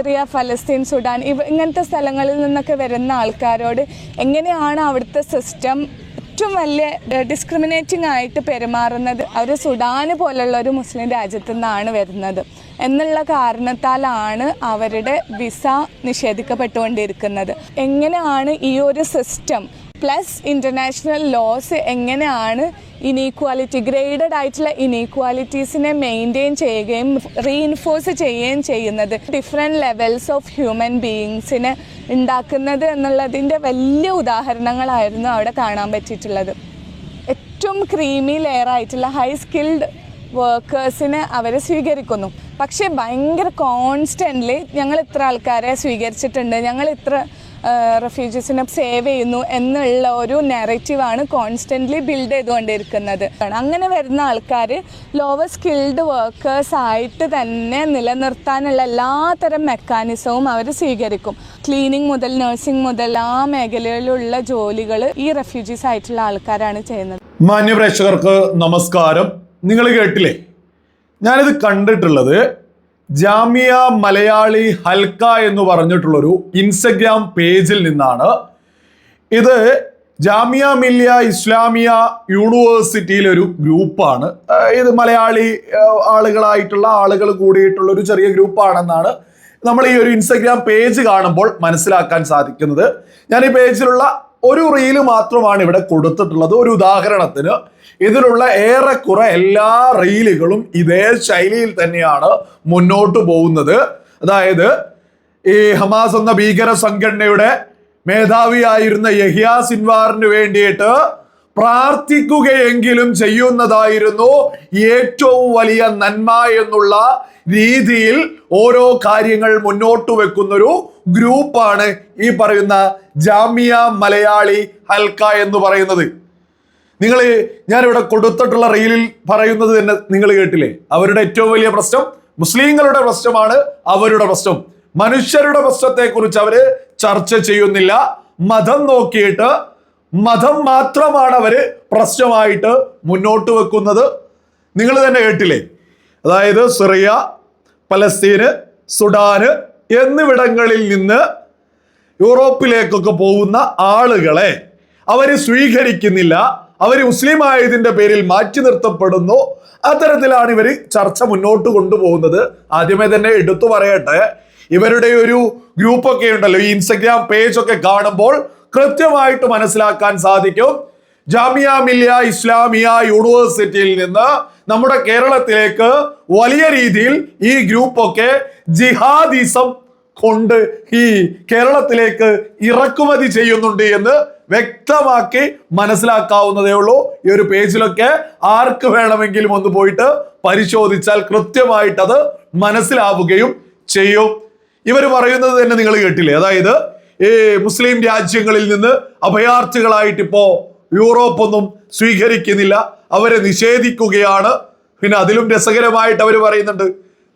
Syria ഫലസ്തീൻ Sudan ഇവ ഇങ്ങനത്തെ സ്ഥലങ്ങളിൽ നിന്നൊക്കെ വരുന്ന ആൾക്കാരോട് എങ്ങനെയാണ് അവിടുത്തെ സിസ്റ്റം ഏറ്റവും വലിയ ഡിസ്ക്രിമിനേറ്റിംഗ് ആയിട്ട് പെരുമാറുന്നത്? അവർ സുഡാന് പോലുള്ള ഒരു മുസ്ലിം രാജ്യത്തു നിന്നാണ് വരുന്നത്. എന്നുള്ള കാരണത്താലാണ് അവരുടെ വിസ നിഷേധിക്കപ്പെട്ടുകൊണ്ടിരിക്കുന്നത്. എങ്ങനെയാണ് ഈ ഒരു സിസ്റ്റം പ്ലസ് ഇന്റർനാഷണൽ ലോസ് എങ്ങനെയാണ് ഇനീക്വാലിറ്റി ഗ്രേഡഡ് ആയിട്ടുള്ള ഇനീക്വാലിറ്റീസിനെ മെയിന്റെയിൻ ചെയ്യുകയും റീഇൻഫോഴ്സ് ചെയ്യുകയും ചെയ്യുന്നത് ഡിഫറെന്റ് ലെവൽസ് ഓഫ് ഹ്യൂമൻ ബീയിങ്സിനെ ഉണ്ടാക്കുന്നത് എന്നുള്ളതിന്റെ വലിയ ഉദാഹരണങ്ങളായിരുന്നു അവിടെ കാണാൻ പറ്റിയിട്ടുള്ളത്. ഏറ്റവും ക്രീമി ലെയർ ആയിട്ടുള്ള ഹൈ സ്കിൽഡ് വർക്കേഴ്സിനെ അവർ സ്വീകരിക്കുന്നു. പക്ഷേ ഭയങ്കര കോൺസ്റ്റന്റ്ലി ഞങ്ങൾ ഇത്ര ആൾക്കാരെ സ്വീകരിച്ചിട്ടുണ്ട്. ഞങ്ങൾ ഇത്ര റെഫ്യൂജീസിനെ സേവ് ചെയ്യുന്നു എന്നുള്ള ഒരു നെറേറ്റീവാണ് കോൺസ്റ്റന്റ്ലി ബിൽഡ് ചെയ്തുകൊണ്ടിരിക്കുന്നത്. അങ്ങനെ വരുന്ന ആൾക്കാർ ലോവർ സ്കിൽഡ് വർക്കേഴ്സ് ആയിട്ട് തന്നെ നിലനിർത്താനുള്ള എല്ലാത്തരം മെക്കാനിസവും അവർ സ്വീകരിക്കും. ക്ലീനിങ് മുതൽ നഴ്സിംഗ് മുതൽ ആ മേഖലയിലുള്ള ജോലികൾ ഈ റെഫ്യൂജീസ് ആയിട്ടുള്ള ആൾക്കാരാണ് ചെയ്യുന്നത്. മാന്യപ്രേക്ഷകർക്ക് നമസ്കാരം. നിങ്ങൾ കേട്ടില്ലേ? ഞാനിത് കണ്ടിട്ടുള്ളത് ജാമിയ മലയാളി ഹൽക്ക എന്ന് പറഞ്ഞിട്ടുള്ളൊരു ഇൻസ്റ്റഗ്രാം പേജിൽ നിന്നാണ്. ഇത് ജാമിയ മില്ലിയ ഇസ്ലാമിയ യൂണിവേഴ്സിറ്റിയിലെ ഒരു ഗ്രൂപ്പാണ് ഇത് മലയാളി ആളുകളായിട്ടുള്ള ആളുകൾ കൂടിയിട്ടുള്ള ഒരു ചെറിയ ഗ്രൂപ്പാണെന്നാണ് നമ്മൾ ഈ ഒരു ഇൻസ്റ്റഗ്രാം പേജ് കാണുമ്പോൾ മനസ്സിലാക്കാൻ സാധിക്കുന്നത്. ഞാൻ ഈ പേജിലുള്ള ഒരു റീൽ മാത്രമാണ് ഇവിടെ കൊടുത്തിട്ടുള്ളത്. ഒരു ഉദാഹരണത്തിന് ഇതിലുള്ള ഏറെക്കുറെ എല്ലാ റീലുകളും ഇതേ ശൈലിയിൽ തന്നെയാണ് മുന്നോട്ട് പോകുന്നത്. അതായത് ഈ ഹമാസ് എന്ന ഭീകര സംഘടനയുടെ മേധാവിയായിരുന്ന യഹിയ സിൻവാറിന് വേണ്ടിയിട്ട് പ്രാർത്ഥിക്കുകയെങ്കിലും ചെയ്യുന്നതായിരുന്നു ഏറ്റവും വലിയ നന്മ എന്നുള്ള രീതിയിൽ ഓരോ കാര്യങ്ങൾ മുന്നോട്ട് വെക്കുന്നൊരു ഗ്രൂപ്പാണ് ഈ പറയുന്ന ജാമിയ മലയാളി ഹൽക്ക എന്ന് പറയുന്നത്. നിങ്ങൾ ഞാനിവിടെ കൊടുത്തിട്ടുള്ള റീലിൽ പറയുന്നത് തന്നെ നിങ്ങൾ കേട്ടില്ലേ? അവരുടെ ഏറ്റവും വലിയ പ്രശ്നം മുസ്ലിങ്ങളുടെ പ്രശ്നമാണ് അവരുടെ പ്രശ്നം. മനുഷ്യരുടെ പ്രശ്നത്തെ കുറിച്ച് അവർ ചർച്ച ചെയ്യുന്നില്ല. മതം നോക്കിയിട്ട് മതം മാത്രമാണ് അവർ പ്രശ്നമായിട്ട് മുന്നോട്ട് വെക്കുന്നത്. നിങ്ങൾ തന്നെ കേട്ടില്ലേ? അതായത് സിറിയ പലസ്തീന് സുഡാന് എന്നിവിടങ്ങളിൽ നിന്ന് യൂറോപ്പിലേക്കൊക്കെ പോകുന്ന ആളുകളെ അവർ സ്വീകരിക്കുന്നില്ല. അവർ മുസ്ലിം ആയതിന്റെ പേരിൽ മാറ്റി നിർത്തപ്പെടുന്നു. അത്തരത്തിലാണ് ഇവർ ചർച്ച മുന്നോട്ട് കൊണ്ടുപോകുന്നത്. ആദ്യമേ തന്നെ എടുത്തു പറയട്ടെ. ഇവരുടെ ഒരു ഗ്രൂപ്പൊക്കെ ഉണ്ടല്ലോ. ഈ ഇൻസ്റ്റഗ്രാം പേജ് ഒക്കെ കാണുമ്പോൾ കൃത്യമായിട്ട് മനസ്സിലാക്കാൻ സാധിക്കും. ജാമിയ മില്ലിയ ഇസ്ലാമിയ യൂണിവേഴ്സിറ്റിയിൽ നിന്ന് നമ്മുടെ കേരളത്തിലേക്ക് വലിയ രീതിയിൽ ഈ ഗ്രൂപ്പൊക്കെ ജിഹാദിസം കൊണ്ട് ഈ കേരളത്തിലേക്ക് ഇറക്കുമതി ചെയ്യുന്നുണ്ട് എന്ന് വ്യക്തമാക്കി മനസ്സിലാക്കാവുന്നതേ ഉള്ളൂ. ഈ ഒരു പേജിലൊക്കെ ആർക്ക് വേണമെങ്കിലും ഒന്ന് പോയിട്ട് പരിശോധിച്ചാൽ കൃത്യമായിട്ട് അത് മനസ്സിലാവുകയും ചെയ്യും. ഇവർ പറയുന്നത് തന്നെ നിങ്ങൾ കേട്ടില്ലേ? അതായത് ഈ മുസ്ലിം രാജ്യങ്ങളിൽ നിന്ന് അഭയാർത്ഥികളായിട്ട് ഇപ്പോ യൂറോപ്പൊന്നും സ്വീകരിക്കുന്നില്ല. അവരെ നിഷേധിക്കുകയാണ്. പിന്നെ അതിലും രസകരമായിട്ട് അവർ പറയുന്നുണ്ട്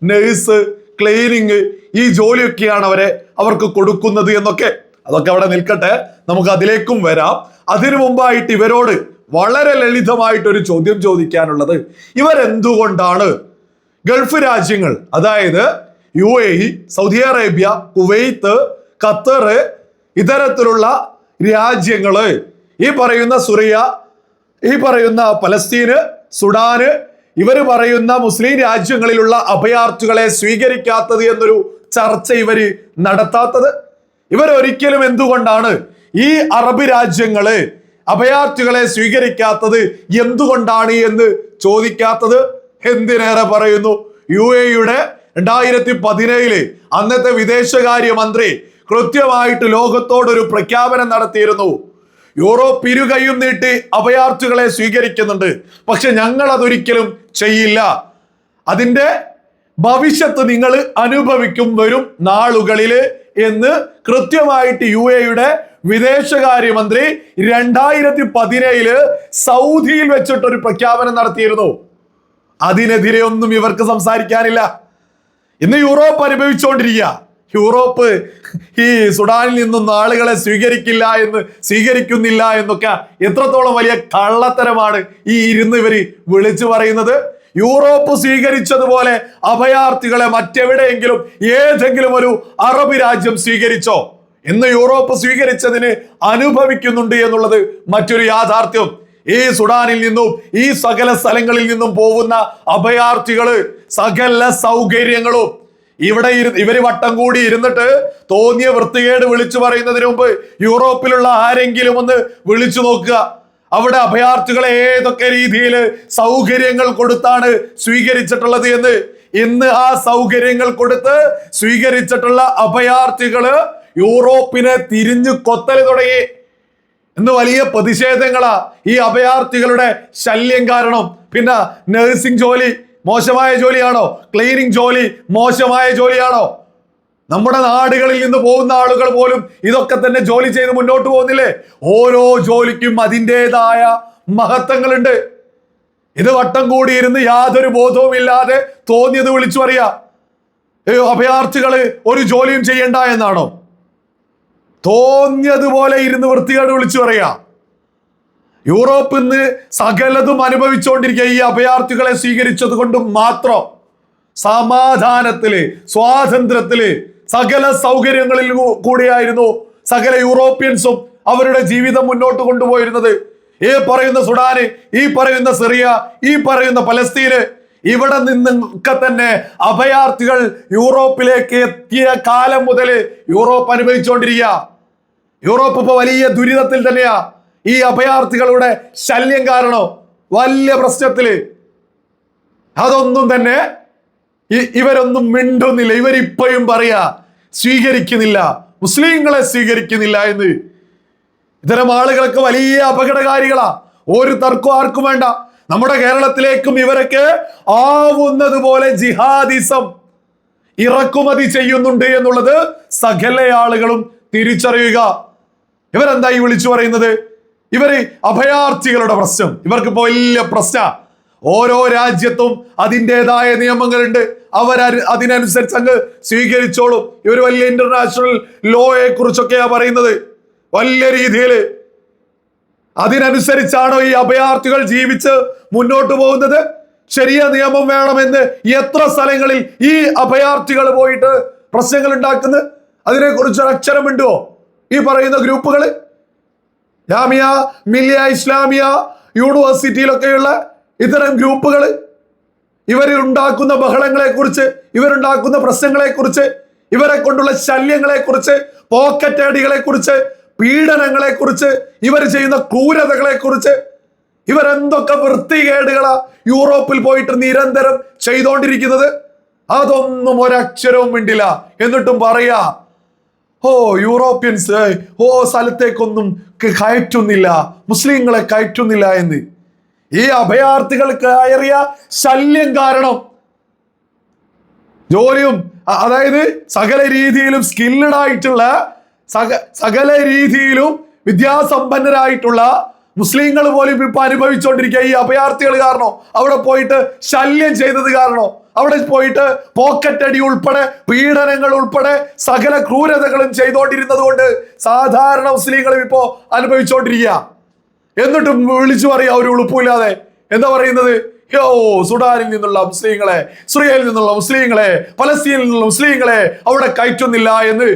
നേഴ്സ് ക്ലീനിങ് ഈ ജോലിയൊക്കെയാണ് അവരെ അവർക്ക് കൊടുക്കുന്നത് എന്നൊക്കെ. അതൊക്കെ അവിടെ നിൽക്കട്ടെ നമുക്ക് അതിലേക്കും വരാം. അതിനു മുമ്പായിട്ട് ഇവരോട് വളരെ ലളിതമായിട്ട് ഒരു ചോദ്യം ചോദിക്കാനുള്ളത്. ഇവരെന്തുകൊണ്ടാണ് ഗൾഫ് രാജ്യങ്ങൾ അതായത് U A E Saudi Arabia Kuwait Qatar ഇത്തരത്തിലുള്ള രാജ്യങ്ങൾ ഈ പറയുന്ന സുറിയ ഈ പറയുന്ന പലസ്തീന് സുഡാന് ഇവർ പറയുന്ന മുസ്ലിം രാജ്യങ്ങളിലുള്ള അഭയാർത്ഥികളെ സ്വീകരിക്കാത്തത് എന്നൊരു ചർച്ച ഇവർ നടത്താത്തത്. ഇവരൊരിക്കലും എന്തുകൊണ്ടാണ് ഈ അറബ് രാജ്യങ്ങൾ അഭയാർത്ഥികളെ സ്വീകരിക്കാത്തത് എന്തുകൊണ്ടാണ് എന്ന് ചോദിക്കാത്തത്? എന്തിനേറെ പറയുന്നു? യു എയുടെ രണ്ടായിരത്തി പതിനേഴിൽ അന്നത്തെ വിദേശകാര്യ മന്ത്രി കൃത്യമായിട്ട് ലോകത്തോടൊരു പ്രഖ്യാപനം നടത്തിയിരുന്നു. യൂറോപ്പ് ഇരുകയും നീട്ടി അഭയാർത്ഥികളെ സ്വീകരിക്കുന്നുണ്ട്. പക്ഷെ ഞങ്ങൾ അതൊരിക്കലും ചെയ്യില്ല. അതിന്റെ ഭവിഷ്യത്ത് നിങ്ങൾ അനുഭവിക്കും വരും നാളുകളിൽ എന്ന് കൃത്യമായിട്ട് യു എയുടെ വിദേശകാര്യമന്ത്രി രണ്ടായിരത്തി പതിനേഴിൽ സൗദിയിൽ വെച്ചിട്ടൊരു പ്രഖ്യാപനം നടത്തിയിരുന്നു. അതിനെതിരെ ഒന്നും ഇവർക്ക് സംസാരിക്കാനില്ല. ഇന്ന് യൂറോപ്പ് അനുഭവിച്ചുകൊണ്ടിരിക്കുക. യൂറോപ്പ് ഈ സുഡാനിൽ നിന്നും ആളുകളെ സ്വീകരിക്കില്ല എന്ന് സ്വീകരിക്കുന്നില്ല എന്നൊക്കെ എത്രത്തോളം വലിയ കള്ളത്തരമാണ് ഈ ഇരുന്ന് ഇവർ വിളിച്ചു പറയുന്നത്. യൂറോപ്പ് സ്വീകരിച്ചതുപോലെ അഭയാർത്ഥികളെ മറ്റെവിടെയെങ്കിലും ഏതെങ്കിലും ഒരു അറബ് രാജ്യം സ്വീകരിച്ചോ? ഇന്ന് യൂറോപ്പ് സ്വീകരിച്ചതിന് അനുഭവിക്കുന്നുണ്ട് എന്നുള്ളത് മറ്റൊരു യാഥാർത്ഥ്യം. ഈ സുഡാനിൽ നിന്നും ഈ സകല സ്ഥലങ്ങളിൽ നിന്നും പോകുന്ന അഭയാർത്ഥികൾ സകല സൗകര്യങ്ങളും ഇവിടെ ഇവർ വട്ടം കൂടി ഇരുന്നിട്ട് തോന്നിയ വൃത്തികേട് വിളിച്ചു പറയുന്നതിന് മുമ്പ് യൂറോപ്പിലുള്ള ആരെങ്കിലും ഒന്ന് വിളിച്ചു നോക്കുക. അവിടെ അഭയാർത്ഥികളെ ഏതൊക്കെ രീതിയിൽ സൗകര്യങ്ങൾ കൊടുത്താണ് സ്വീകരിച്ചിട്ടുള്ളത് എന്ന്. ഇന്ന് ആ സൗകര്യങ്ങൾ കൊടുത്ത് സ്വീകരിച്ചിട്ടുള്ള അഭയാർത്ഥികൾ യൂറോപ്പിനെ തിരിഞ്ഞു കൊത്തൽ തുടങ്ങി. ഇന്ന് വലിയ പ്രതിഷേധങ്ങളാ ഈ അഭയാർത്ഥികളുടെ ശല്യം കാരണം. പിന്നെ നഴ്സിംഗ് ജോലി. മോശമായ ജോലിയാണോ? ക്ലീനിങ് ജോലി മോശമായ ജോലിയാണോ? നമ്മുടെ നാടുകളിൽ നിന്ന് പോകുന്ന ആളുകൾ പോലും ഇതൊക്കെ തന്നെ ജോലി ചെയ്ത് മുന്നോട്ട് പോകുന്നില്ലേ? ഓരോ ജോലിക്കും അതിന്റെതായ മഹത്വങ്ങളുണ്ട്. ഇത് വട്ടം കൂടിയിരുന്ന് യാതൊരു ബോധവും ഇല്ലാതെ തോന്നിയത് വിളിച്ചു പറയാ അഭയാർത്ഥികൾ ഒരു ജോലിയും ചെയ്യണ്ട എന്നാണോ? തോന്നിയതുപോലെ ഇരുന്ന് വൃത്തികേട് വിളിച്ചു പറയാ. യൂറോപ്പിൽ നിന്ന് സകലതും അനുഭവിച്ചുകൊണ്ടിരിക്കുക ഈ അഭയാർത്ഥികളെ സ്വീകരിച്ചത് കൊണ്ട് മാത്രം സമാധാനത്തിൽ സ്വാതന്ത്ര്യത്തിൽ സകല സൗകര്യങ്ങളിൽ കൂടിയായിരുന്നു സകല യൂറോപ്യൻസും അവരുടെ ജീവിതം മുന്നോട്ട് കൊണ്ടുപോയിരുന്നത്. ഈ പറയുന്ന സുഡാന് ഈ പറയുന്ന സിറിയ ഈ പറയുന്ന പലസ്തീന് ഇവിടെ നിന്നൊക്കെ തന്നെ അഭയാർത്ഥികൾ യൂറോപ്പിലേക്ക് എത്തിയ കാലം മുതൽ യൂറോപ്പ് അനുഭവിച്ചുകൊണ്ടിരിക്കുക. യൂറോപ്പ് ഇപ്പൊ വലിയ ദുരിതത്തിൽ തന്നെയാ. ഈ അഭയാർത്ഥികളുടെ ശല്യം കാരണം? വലിയ പ്രശ്നത്തിൽ. അതൊന്നും തന്നെ ഇവരൊന്നും മിണ്ടുന്നില്ല. ഇവരിപ്പോഴും പറയാ സ്വീകരിക്കുന്നില്ല. മുസ്ലിങ്ങളെ സ്വീകരിക്കുന്നില്ല എന്ന്. ഇത്തരം ആളുകളൊക്കെ വലിയ അപകടകാരികളാ. ഒരു തർക്കം ആർക്കും വേണ്ട. നമ്മുടെ കേരളത്തിലേക്കും ഇവരൊക്കെ ആവുന്നത് പോലെ ജിഹാദിസം ഇറക്കുമതി ചെയ്യുന്നുണ്ട് എന്നുള്ളത് സകല ആളുകളും തിരിച്ചറിയുക ഇവരെന്തായി വിളിച്ചു പറയുന്നത്? ഇവർ അഭയാർത്ഥികളുടെ പ്രശ്നം. ഇവർക്ക് ഇപ്പോൾ വലിയ പ്രശ്ന. ഓരോ രാജ്യത്തും അതിന്റെതായ നിയമങ്ങളുണ്ട്. അവർ അതിനനുസരിച്ച് അങ്ങ് സ്വീകരിച്ചോളും. ഇവർ വലിയ ഇന്റർനാഷണൽ ലോയെ കുറിച്ചൊക്കെയാ പറയുന്നത്. വലിയ രീതിയിൽ. അതിനനുസരിച്ചാണോ ഈ അഭയാർത്ഥികൾ ജീവിച്ച് മുന്നോട്ട് പോകുന്നത്? ശരിയ നിയമം വേണമെന്ന് എത്ര സ്ഥലങ്ങളിൽ ഈ അഭയാർത്ഥികൾ പോയിട്ട് പ്രശ്നങ്ങൾ ഉണ്ടാക്കുന്നത്? അതിനെക്കുറിച്ച് ഒരു അക്ഷരമുണ്ടോ ഈ പറയുന്ന ഗ്രൂപ്പുകൾ ജാമിയ മില്ലിയ ഇസ്ലാമിയ യൂണിവേഴ്സിറ്റിയിലൊക്കെയുള്ള ഇത്തരം ഗ്രൂപ്പുകൾ ഇവരുണ്ടാക്കുന്ന ബഹളങ്ങളെക്കുറിച്ച് ബഹളങ്ങളെ കുറിച്ച് ഇവരുണ്ടാക്കുന്ന പ്രശ്നങ്ങളെ കുറിച്ച് ഇവരെ കൊണ്ടുള്ള ശല്യങ്ങളെ കുറിച്ച് പോക്കറ്റ് അടികളെ കുറിച്ച് പീഡനങ്ങളെ കുറിച്ച് ഇവർ ചെയ്യുന്ന ക്രൂരതകളെ കുറിച്ച് ഇവരെന്തൊക്കെ വൃത്തികേടുകളാ യൂറോപ്പിൽ പോയിട്ട് നിരന്തരം ചെയ്തുകൊണ്ടിരിക്കുന്നത് അതൊന്നും ഒരക്ഷരവും മിണ്ടില്ല. എന്നിട്ടും പറയാ ഓ യൂറോപ്യൻസ് ഓ സ്ഥലത്തേക്കൊന്നും കയറ്റുന്നില്ല. മുസ്ലിങ്ങളെ കയറ്റുന്നില്ല എന്ന്. ഈ അഭയാർത്ഥികൾ കയറിയ ശല്യം കാരണം ജോലിയും അതായത് സകല രീതിയിലും സ്കില്ലഡ് ആയിട്ടുള്ള സക സകല രീതിയിലും വിദ്യാസമ്പന്നരായിട്ടുള്ള മുസ്ലിങ്ങൾ പോലും ഇപ്പൊ അനുഭവിച്ചുകൊണ്ടിരിക്കുക ഈ അഭയാർത്ഥികൾ കാരണോ. അവിടെ പോയിട്ട് ശല്യം ചെയ്തത് കാരണോ. അവിടെ പോയിട്ട് പോക്കറ്റടി ഉൾപ്പെടെ പീഡനങ്ങൾ ഉൾപ്പെടെ സകല ക്രൂരതകളും ചെയ്തുകൊണ്ടിരുന്നത് കൊണ്ട് സാധാരണ മുസ്ലിങ്ങളും ഇപ്പോ അനുഭവിച്ചുകൊണ്ടിരിക്കുക എന്നിട്ടും വിളിച്ചു പറയാ ഒരു ഉളുപ്പില്ലാതെ എന്താ പറയുന്നത്? യോ സുഡാനിൽ നിന്നുള്ള മുസ്ലിങ്ങളെ സുറിയയിൽ നിന്നുള്ള മുസ്ലിങ്ങളെ പലസ്തീനിൽ നിന്നുള്ള മുസ്ലിങ്ങളെ അവിടെ കയറ്റുന്നില്ല എന്ന്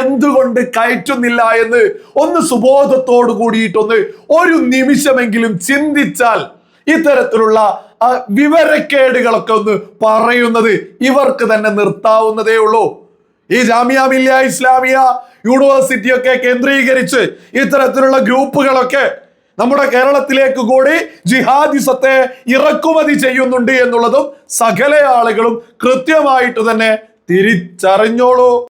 എന്തുകൊണ്ട് കയറ്റുന്നില്ല എന്ന് ഒന്ന് സുബോധത്തോട് കൂടിയിട്ടൊന്ന് ഒരു നിമിഷമെങ്കിലും ചിന്തിച്ചാൽ ഇത്തരത്തിലുള്ള വിവരക്കേടുകളൊക്കെ ഒന്ന് പറയുന്നത് ഇവർക്ക് തന്നെ നിർത്താവുന്നതേ ഉള്ളൂ. ഈ ജാമിയ മില്ലിയ ഇസ്ലാമിയ യൂണിവേഴ്സിറ്റി ഒക്കെ കേന്ദ്രീകരിച്ച് ഇത്തരത്തിലുള്ള ഗ്രൂപ്പുകളൊക്കെ നമ്മുടെ കേരളത്തിലേക്ക് കൂടി ജിഹാദിസത്തെ ഇറക്കുമതി ചെയ്യുന്നുണ്ട് എന്നുള്ളതും സകല ആളുകളും കൃത്യമായിട്ട് തന്നെ തിരിച്ചറിഞ്ഞോളൂ.